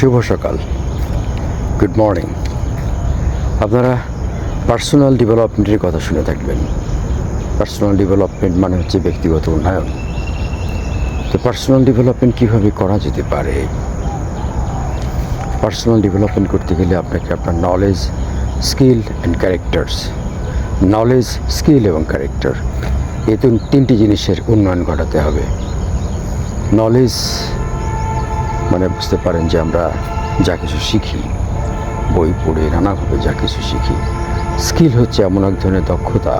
শুভ সকাল। Good morning আপনারা personal ডেভেলপমেন্টের কথা শুনে থাকবেন। পার্সোনাল ডেভেলপমেন্ট মানে হচ্ছে ব্যক্তিগত উন্নয়ন। তো পার্সোনাল ডেভেলপমেন্ট কীভাবে করা যেতে পারে? পার্সোনাল ডেভেলপমেন্ট করতে গেলে আপনাকে আপনার knowledge skill and characters knowledge skill এবং ক্যারেক্টার তিন- তিনটি জিনিসের উন্নয়ন ঘটাতে হবে। নলেজ মানে বুঝতে পারেন যে আমরা যা কিছু শিখি, বই পড়ে, নানাভাবে যা কিছু শিখি, স্কিল হচ্ছে এমন এক ধরনের দক্ষতা,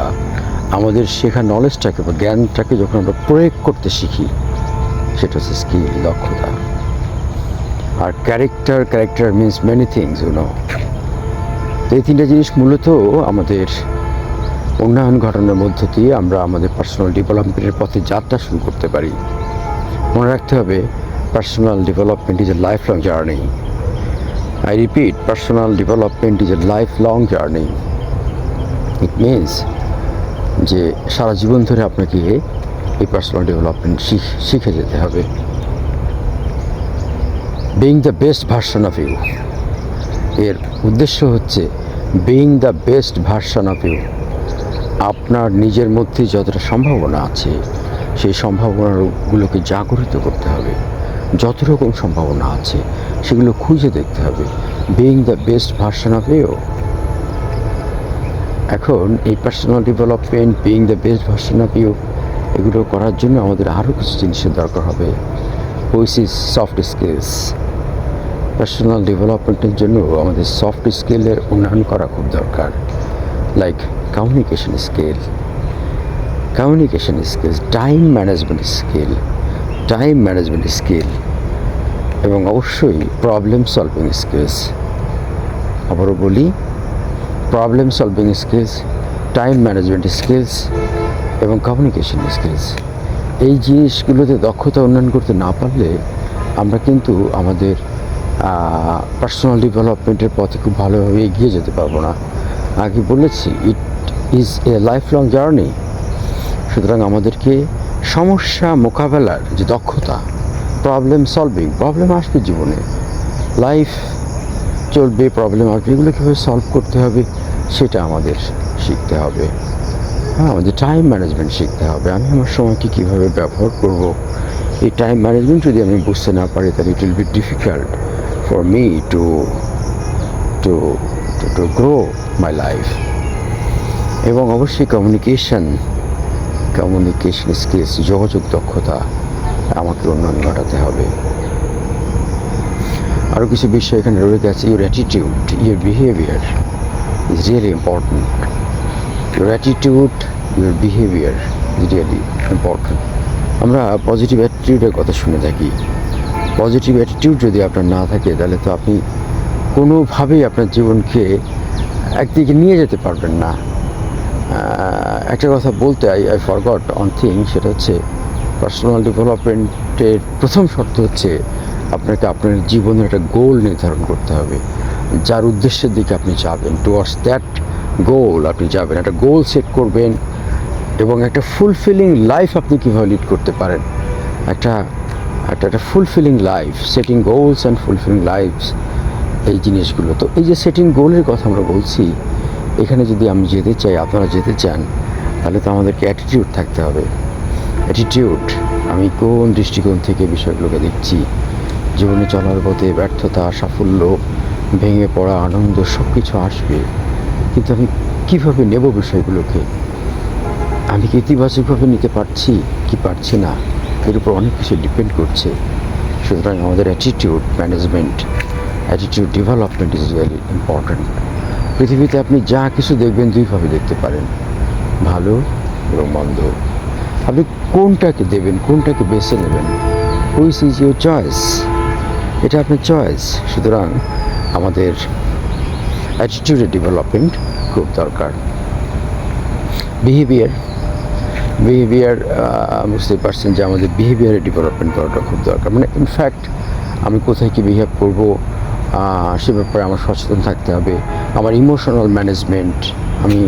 আমাদের শেখা নলেজটাকে বা জ্ঞানটাকে যখন আমরা প্রয়োগ করতে শিখি, সেটা হচ্ছে স্কিল, দক্ষতা। আর character character means many things you know এই তিনটা জিনিস মূলত আমাদের উন্নয়ন ঘটানোর মধ্য দিয়ে আমরা আমাদের পার্সোনাল ডেভেলপমেন্টের পথে যাত্রা শুরু করতে পারি। মনে রাখতে হবে is a lifelong journey I repeat personal development is a lifelong journey it means যে সারা জীবন ধরে আপনাকে এই পার্সোনাল ডেভেলপমেন্ট শিখ শিখে যেতে হবে। Being the best version of you এর উদ্দেশ্য হচ্ছে being the best version of you আপনার নিজের মধ্যে যতটা সম্ভাবনা আছে, সেই সম্ভাবনাগুলোকে জাগরিত করতে হবে। যত রকম সম্ভাবনা আছে, সেগুলো খুঁজে দেখতে হবে। Being the best version of you এখন এই personal development being the best version of you এগুলো করার জন্য আমাদের আরও কিছু জিনিসের দরকার হবে। Which is soft skills personal ডেভেলপমেন্টের জন্য আমাদের সফট স্কিলের উন্নয়ন করা খুব দরকার। Like communication skill communication skills time management skill time management skill এবং অবশ্যই প্রবলেম সলভিং স্কিলস আবারও বলি problem solving skills time management skills এবং কমিউনিকেশন স্কিলস এই জিনিসগুলোতে দক্ষতা উন্নয়ন করতে না পারলে আমরা কিন্তু আমাদের পার্সোনাল ডেভেলপমেন্টের পথে খুব ভালোভাবে এগিয়ে যেতে পারব না। আগে বলেছি it is a lifelong journey সুতরাং আমাদেরকে সমস্যা মোকাবেলার যে দক্ষতা প্রবলেম সলভিং প্রবলেম আসবে জীবনে। লাইফ চলবে প্রবলেম আসবে, এগুলো কীভাবে সলভ করতে হবে, সেটা আমাদের শিখতে হবে। হ্যাঁ আমাদের টাইম ম্যানেজমেন্ট শিখতে হবে। আমি আমার সময়কে কীভাবে ব্যবহার করব? এই টাইম ম্যানেজমেন্ট যদি আমি বুঝতে না পারি, তাহলে it will be difficult for me to to to grow my life এবং অবশ্যই কমিউনিকেশন কমিউনিকেশন স্কিলস যোগাযোগ দক্ষতা আমাকে উন্নয়ন ঘটাতে হবে। আরও কিছু বিষয় এখানে রয়ে গেছে your attitude your behaviour is really important your attitude your behaviour is really important আমরা পজিটিভ অ্যাটিটিউডের কথা শুনে থাকি। পজিটিভ অ্যাটিটিউড যদি আপনার না থাকে, তাহলে তো আপনি কোনোভাবেই আপনার জীবনকে একদিকে নিয়ে যেতে পারবেন না। একটা কথা বলতে I I forgot one thing সেটা হচ্ছে পার্সোনাল ডেভেলপমেন্টের প্রথম শর্ত হচ্ছে আপনাকে আপনার জীবনের একটা গোল নির্ধারণ করতে হবে। যার উদ্দেশ্যের দিকে আপনি যাবেন টুয়ার্ডস দ্যাট গোল আপনি যাবেন। একটা গোল সেট করবেন এবং একটা ফুলফিলিং লাইফ আপনি কীভাবে লিড করতে পারেন। একটা একটা একটা fulfilling life setting goals and fulfilling lifes এই জিনিসগুলো। তো এই যে সেটিং গোলের কথা আমরা বলছি এখানে যদি আমি যেতে চাই, আপনারা যেতে চান, তাহলে তো আমাদেরকে অ্যাটিটিউড থাকতে হবে। অ্যাটিটিউড আমি কোন দৃষ্টিকোণ থেকে বিষয়গুলোকে দেখছি? জীবনে চলার পথে ব্যর্থতা, সাফল্য, ভেঙে পড়া, আনন্দ সব কিছু আসবে। কিন্তু আমি কীভাবে নেব বিষয়গুলোকে? আমি কি ইতিবাচকভাবে নিতে পারছি? কি পারছি না? এর উপর অনেক কিছু ডিপেন্ড করছে। সুতরাং আমাদের attitude management attitude development is very important পৃথিবীতে আপনি যা কিছু দেখবেন দুইভাবে দেখতে পারেন। ভালো এবং মন্দ আপনি কোনটাকে দেবেন, কোনটাকে বেছে নেবেন? হুইস ইজ ইউর চয়েস এটা আপনার চয়েস সুতরাং আমাদের অ্যাটিটিউডের ডেভেলপমেন্ট খুব দরকার। বিহেভিয়ার বিহেভিয়ার বুঝতে পারছেন যে আমাদের বিহেভিয়ারের ডেভেলপমেন্ট করাটা খুব দরকার। মানে ইনফ্যাক্ট আমি কোথায় কী বিহেভ করব সে ব্যাপারে আমার সচেতন থাকতে হবে। আমার ইমোশনাল ম্যানেজমেন্ট আমি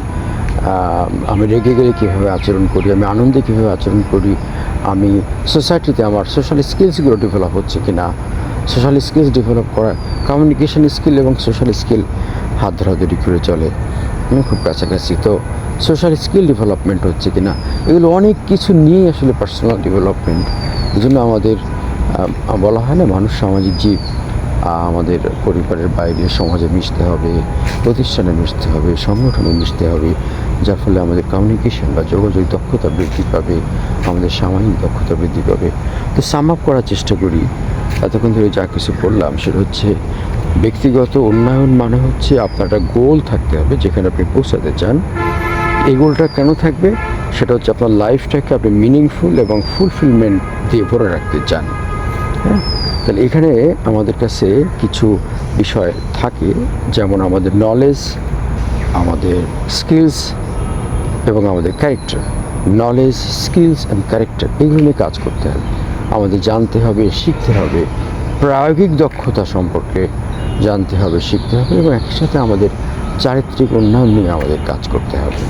আমি রেগে গেলে কীভাবে আচরণ করি, আমি আনন্দে কীভাবে আচরণ করি, আমি সোসাইটিতে আমার সোশ্যাল স্কিলসগুলো ডেভেলপ হচ্ছে কি না সোশ্যাল স্কিলস ডেভেলপ করা কমিউনিকেশন স্কিল এবং সোশ্যাল স্কিল হাত ধরাধরি করে চলে। খুব কাছাকাছি। তো সোশ্যাল স্কিল ডেভেলপমেন্ট হচ্ছে কি না এগুলো অনেক কিছু নিয়েই আসলে পার্সোনাল ডেভেলপমেন্ট এই জন্য আমাদের বলা হয় না, মানুষ সামাজিক জীব। আমাদের পরিবারের বাইরে সমাজে মিশতে হবে, প্রতিষ্ঠানে মিশতে হবে, সংগঠনে মিশতে হবে, যার ফলে আমাদের কমিউনিকেশন বা যোগাযোগ দক্ষতা বৃদ্ধি পাবে, আমাদের সামাজিক দক্ষতা বৃদ্ধি পাবে। তো সাম আপ করার চেষ্টা করি। এতক্ষণ ধরে যা কিছু বললাম সেটা হচ্ছে, ব্যক্তিগত উন্নয়ন মানে হচ্ছে আপনার একটা গোল থাকতে হবে যেখানে আপনি পৌঁছাতে চান। এই গোলটা কেন থাকবে? সেটা হচ্ছে আপনার লাইফটাকে আপনি মিনিংফুল এবং ফুলফিলমেন্ট দিয়ে ভরে রাখতে চান। হ্যাঁ? তাহলে এখানে আমাদের কাছে কিছু বিষয় থাকে, যেমন আমাদের নলেজ আমাদের স্কিলস এবং আমাদের character knowledge skills and character এগুলো নিয়ে কাজ করতে হবে। আমাদের জানতে হবে, শিখতে হবে। প্রায়োগিক দক্ষতা সম্পর্কে জানতে হবে, শিখতে হবে এবং একই সাথে আমাদের চারিত্রিক উন্নয়ন নিয়ে আমাদের কাজ করতে হবে।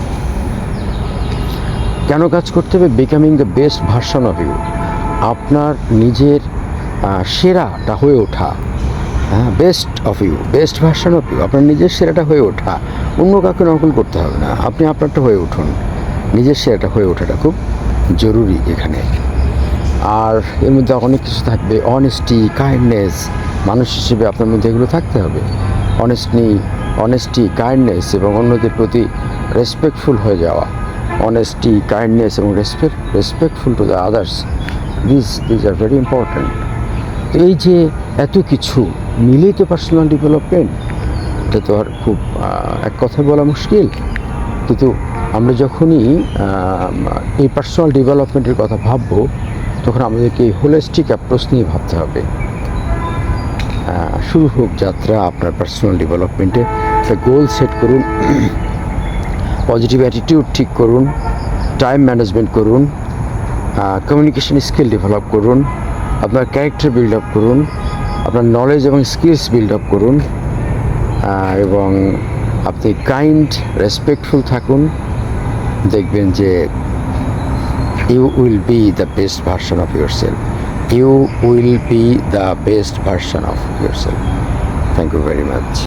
কেন কাজ করতে হবে? Becoming the best version of you আপনার নিজের সেরাটা হয়ে ওঠা। হ্যাঁ best of you best version of you আপনার নিজের সেরাটা হয়ে ওঠা। অন্য কাউকে নকল করতে হবে না। আপনি আপনারটা হয়ে উঠুন। নিজের সেরাটা হয়ে ওঠাটা খুব জরুরি এখানে। আর এর মধ্যে অনেক কিছু থাকবে। অনেস্টি কাইন্ডনেস মানুষ হিসেবে আপনার মধ্যে এগুলো থাকতে হবে। অনেস্টনি অনেস্টি কাইন্ডনেস এবং অন্যদের প্রতি রেসপেক্টফুল হয়ে যাওয়া। অনেস্টি কাইন্ডনেস এবং respect respectful to the others this this are very important এই যে এত কিছু মিলেই তো পার্সোনাল ডেভেলপমেন্ট এটা তো আর খুব এক কথায় বলা মুশকিল। কিন্তু আমরা যখনই এই পার্সোনাল ডেভেলপমেন্টের কথা ভাববো, তখন আমাদেরকে এই হোলিস্টিক অ্যাপ্রোচ নিয়ে ভাবতে হবে। শুরু হোক যাত্রা আপনার পার্সোনাল ডেভেলপমেন্টে একটা গোল সেট করুন পজিটিভ অ্যাটিটিউড ঠিক করুন টাইম ম্যানেজমেন্ট করুন কমিউনিকেশন স্কিল ডেভেলপ করুন। আপনার ক্যারেক্টার বিল্ড আপ করুন, আপনার নলেজ এবং স্কিলস বিল্ড আপ করুন এবং আপনি কাইন্ড রেসপেক্টফুল থাকুন। দেখবেন যে you will be the best version of yourself you will be the best version of yourself thank you very much